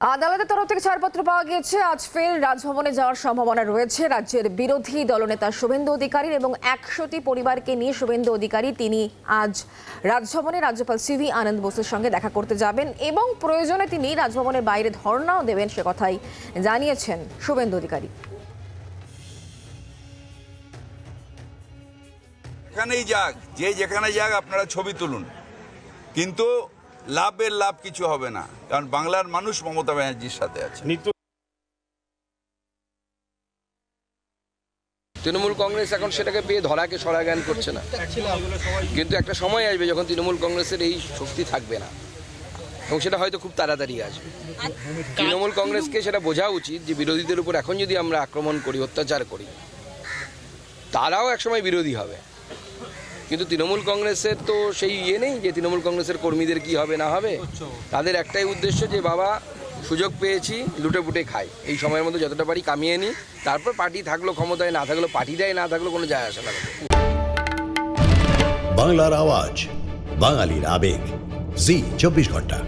আদালতের তরফ থেকে ছাড়পত্র পাওয়া গিয়েছে। আজ ফের রাজভবনে যাওয়ার সম্ভাবনা রয়েছে। রাজ্যের বিরোধী দলনেতা শুভেন্দু অধিকারীর এবং একশোটি পরিবারকে নিয়ে শুভেন্দু অধিকারী তিনি আজ রাজভবনে। রাজ্যপাল সিভি আনন্দ বোসের সঙ্গে দেখা করতে যাবেন এবং প্রয়োজনে তিনি রাজভবনের বাইরে ধর্ণাও দেবেন সে কথাই জানিয়েছেন শুভেন্দু অধিকারী। যেখানেই যাক, যে যেখানে যাক আপনারা ছবি তুলুন। কিন্তু লাভের লাভ কিছু হবে না। কারণ বাংলার মানুষ মমতা ব্যানার্জির সাথে আছে। তৃণমূল কংগ্রেস এখন সেটাকে পেয়ে ধরাকে সরা জ্ঞান করছে না। কিন্তু একটা সময় আসবে যখন তৃণমূল কংগ্রেসের এই শক্তি থাকবে না। এবং সেটা হয়তো খুব তাড়াতাড়ি আসবে। তৃণমূল কংগ্রেসকে সেটা বোঝা উচিত যে বিরোধীদের উপর এখন যদি আমরা আক্রমণ করি অত্যাচার করি তারাও একসময় বিরোধী হবে। কিন্তু তৃণমূল কংগ্রেসের তো সেই ইয়ে নেই যে তৃণমূল কংগ্রেসের কর্মীদের কি হবে, না হবে। তাদের একটাই উদ্দেশ্য যে, বাবা, সুযোগ পেয়েছি লুটে পুটে খাই। এই সময়ের মধ্যে যতটা পারি কামিয়ে নিই তারপর পার্টি থাকল ক্ষমতায়, না থাকল দেয়, না থাকল কোনো যায় আসে না। বাংলার আওয়াজ, বাঙালির আবেগ। জি, চব্বিশ ঘণ্টা।